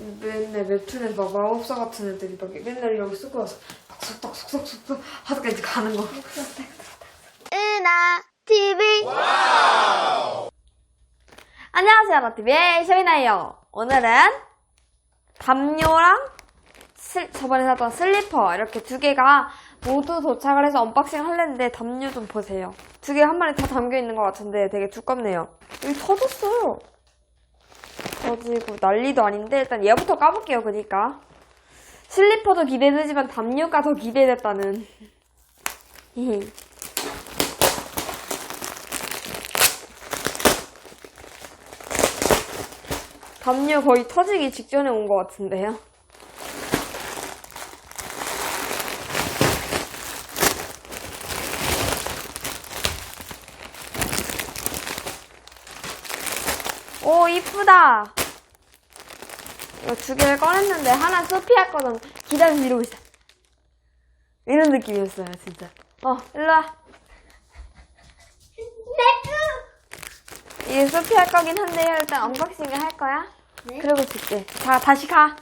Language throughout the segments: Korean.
맨날 웹툰에서 막 마법사 같은 애들이 막 맨날 이러고 쓰고 와서 막 속닥 속닥 속닥 하다가 이제 가는 거. 은하 TV 안녕하세요 나TV의 셔이나예요. 오늘은 담요랑 슬, 저번에 샀던 슬리퍼 이렇게 두 개가 모두 도착을 해서 언박싱 하려는데 담요 좀 보세요. 두 개 한 마리 다 담겨 있는 것 같은데 되게 두껍네요. 여기 터졌어요 터지고 난리도 아닌데 일단 얘부터 까볼게요 그니까 슬리퍼도 기대되지만 담요가 더 기대됐다는 담요 거의 터지기 직전에 온 것 같은데요. 오, 이쁘다. 이거 두 개를 꺼냈는데 하나 소피아 거는 기다려서 이러고 있어. 이런 느낌이었어요, 진짜. 어, 일로 와. 이게 소피아 거긴 한데요. 일단 언박싱을 할 거야. 그리고 줄게. 자, 다시 가.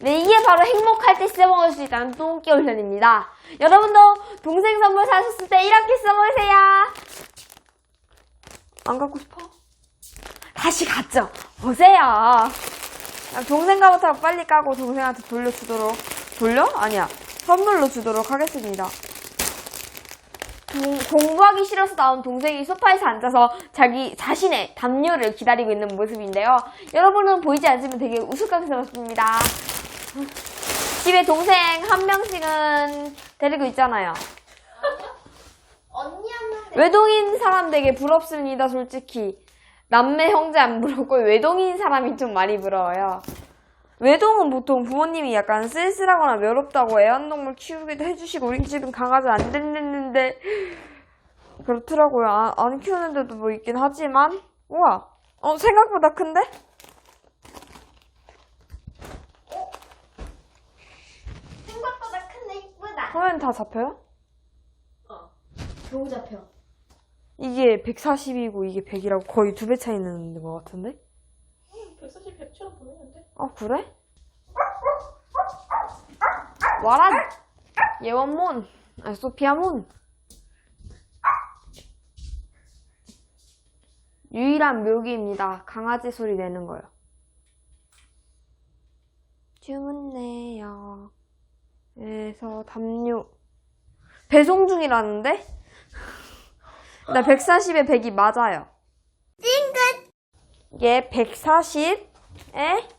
네, 이게 바로 행복할 때 써먹을 수 있다는 똥기 훈련입니다. 여러분도 동생 선물 사셨을 때 이렇게 써먹으세요. 안 갖고 싶어? 다시 갔죠. 보세요. 아, 동생 가부터 빨리 까고 동생한테 돌려주도록. 돌려? 아니야. 선물로 주도록 하겠습니다. 공- 공부하기 싫어서 나온 동생이 소파에서 앉아서 자기 자신의 담요를 기다리고 있는 모습인데요. 여러분은 보이지 않지만 되게 우스꽝스럽습니다. 집에 동생 한 명씩은 데리고 있잖아요. 언니 한 명. 외동인 사람 되게 부럽습니다, 솔직히. 남매 형제 안 부럽고 외동인 사람이 좀 많이 부러워요. 외동은 보통 부모님이 약간 쓸쓸하거나 외롭다고 애완동물 키우기도 해주시고 우리 집은 강아지 안 듣는데 그렇더라고요. 아, 안 키우는데도 뭐 있긴 하지만 우와, 어 생각보다 큰데? 생각보다 큰데 이쁘다. 화면 다 잡혀요? 겨우 잡혀. 이게 140이고 이게 100이라고 거의 두 배 차이 나는 것 같은데? 140, 100처럼 보이는데? 아 그래? 와란 예원몬 아 소피아몬 유일한 묘기입니다 강아지 소리 내는 거요 주문내요 그래서 담요 배송 중이라는데? 나 140에 100이 맞아요 찡긋 얘 140에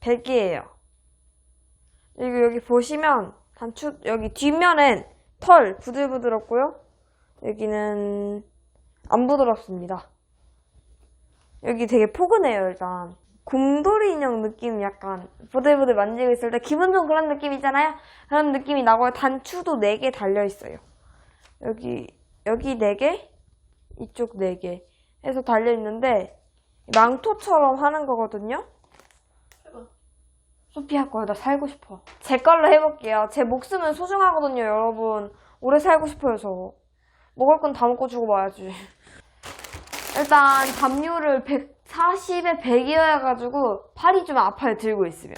100이에요. 그리고 여기 보시면 단추 여기 뒷면엔 털 부들부들었고요. 여기는 안 부드럽습니다. 여기 되게 포근해요 일단. 곰돌이 인형 느낌 약간 부들부들 만지고 있을 때 기분 좋은 그런 느낌 있잖아요. 그런 느낌이 나고요. 단추도 4개 달려 있어요. 여기 여기 4개, 이쪽 4개 해서 달려 있는데 망토처럼 하는 거거든요. 소피아 거에다 살고 싶어. 제 걸로 해볼게요. 제 목숨은 소중하거든요, 여러분. 오래 살고 싶어요, 저. 먹을 건 다 먹고 주고 마야지. 일단 담요를 140에 100이어가지고 팔이 좀 아파요, 들고 있으면.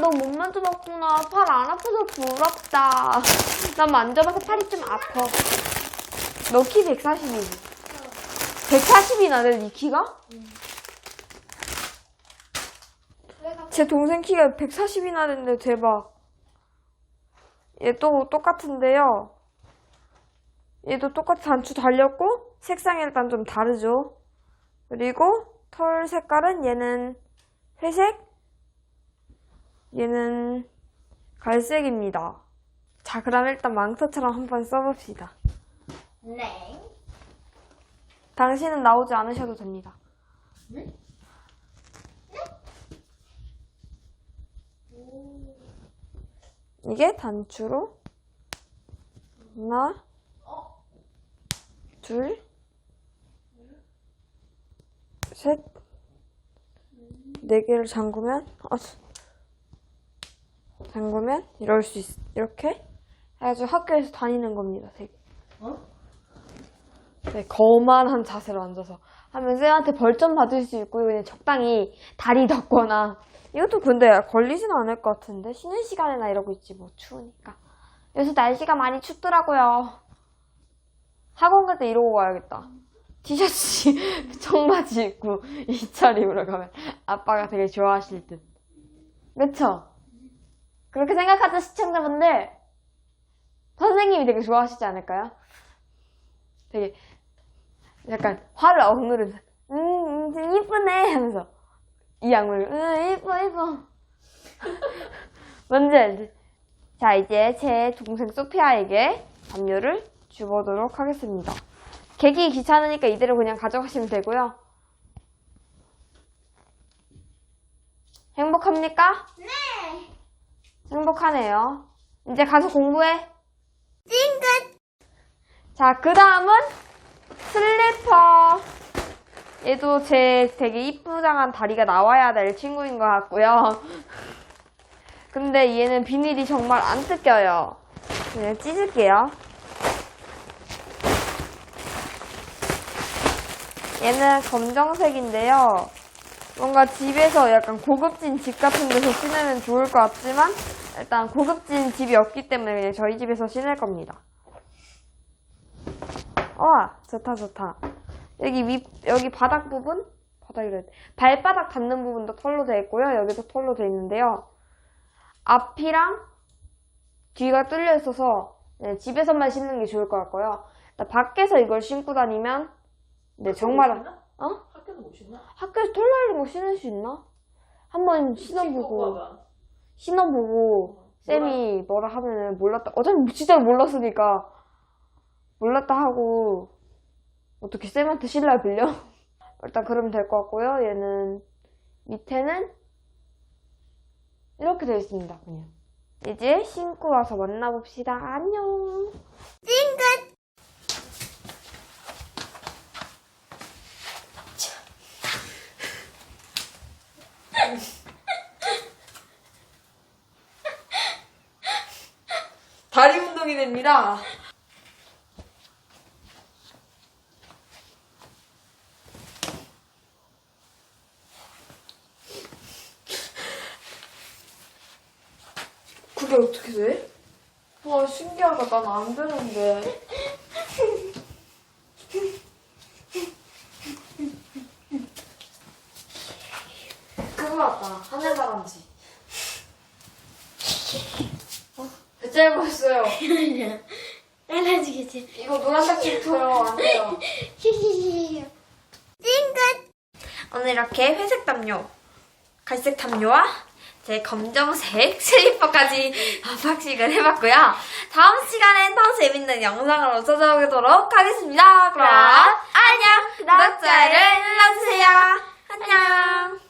너 못 만져봤구나. 팔 안 아파서 부럽다. 난 만져봐서 팔이 좀 아파. 너 키 140이지? 140이나 돼, 니 키가? 제 동생 키가 140이나 됐는데 대박. 얘 또 똑같은데요. 얘도 똑같이 단추 달렸고 색상이 일단 좀 다르죠. 그리고 털 색깔은 얘는 회색, 얘는 갈색입니다. 자, 그럼 일단 망토처럼 한번 써봅시다. 네. 당신은 나오지 않으셔도 됩니다. 이게 단추로 하나, 둘, 셋, 네 개를 잠그면 아, 잠그면 이럴 수 있, 이렇게 해가지고 학교에서 다니는 겁니다. 되게. 어? 네, 거만한 자세로 앉아서 하면 쌤한테 벌점 받을 수 있고 그냥 적당히 다리 덮거나 이것도 근데 걸리진 않을 것 같은데 쉬는 시간에나 이러고 있지 뭐 추우니까 요새 날씨가 많이 춥더라고요 학원 갈 때 이러고 가야겠다 티셔츠 청바지 입고 이 차림으로 가면 아빠가 되게 좋아하실 듯 그쵸? 그렇게 생각하던 시청자분들 선생님이 되게 좋아하시지 않을까요? 되게 약간 화를 억누르면서 음, 음 이쁘네 하면서 이 양을 음 이뻐 이뻐 뭔지 알지? 자 이제 제 동생 소피아에게 담요를 주보도록 하겠습니다 개기 귀찮으니까 이대로 그냥 가져가시면 되고요 행복합니까? 네. 행복하네요 이제 가서 공부해 찡긋 자 그 다음은 슬리퍼 얘도 제 되게 이쁘장한 다리가 나와야 될 친구인 것 같고요. 근데 얘는 비닐이 정말 안 뜯겨요. 그냥 찢을게요. 얘는 검정색인데요. 뭔가 집에서 약간 고급진 집 같은 데서 신으면 좋을 것 같지만 일단 고급진 집이 없기 때문에 그냥 저희 집에서 신을 겁니다. 와 좋다 좋다. 여기 위 여기 바닥 부분? 바닥이래. 발바닥 닿는 부분도 털로 되어 있고요. 여기도 털로 되어 있는데요. 앞이랑 뒤가 뚫려 있어서 네, 집에서만 신는 게 좋을 것 같고요. 밖에서 이걸 신고 다니면 네 정말 어 학교도 못 신나? 학교에서 털 날린 거 신을 수 있나 한번 신어보고 신어보고 쌤이 뭐라 하면은 몰랐다 어차피 진짜 몰랐으니까 몰랐다 하고 어떻게 쌤한테 신발 빌려? 일단 그러면 될 것 같고요. 얘는 밑에는 이렇게 되어 있습니다. 그냥 이제 신고 와서 만나봅시다. 안녕. 다리 운동이 됩니다. 그게 어떻게 돼? 와 신기하다. 난 안 되는데. 그거 같다. 하늘 바람쥐. 짧았어요. 알아주겠지. 이거 노란색 짙어요. 안 돼요. 찡긋. 오늘 이렇게 회색 담요, 갈색 담요와 제 검정색 슬리퍼까지 언박싱을 해봤고요. 다음 시간엔 더 재밌는 영상으로 찾아오도록 하겠습니다. 그럼 안녕! 구독, 좋아요를 눌러주세요. 안녕!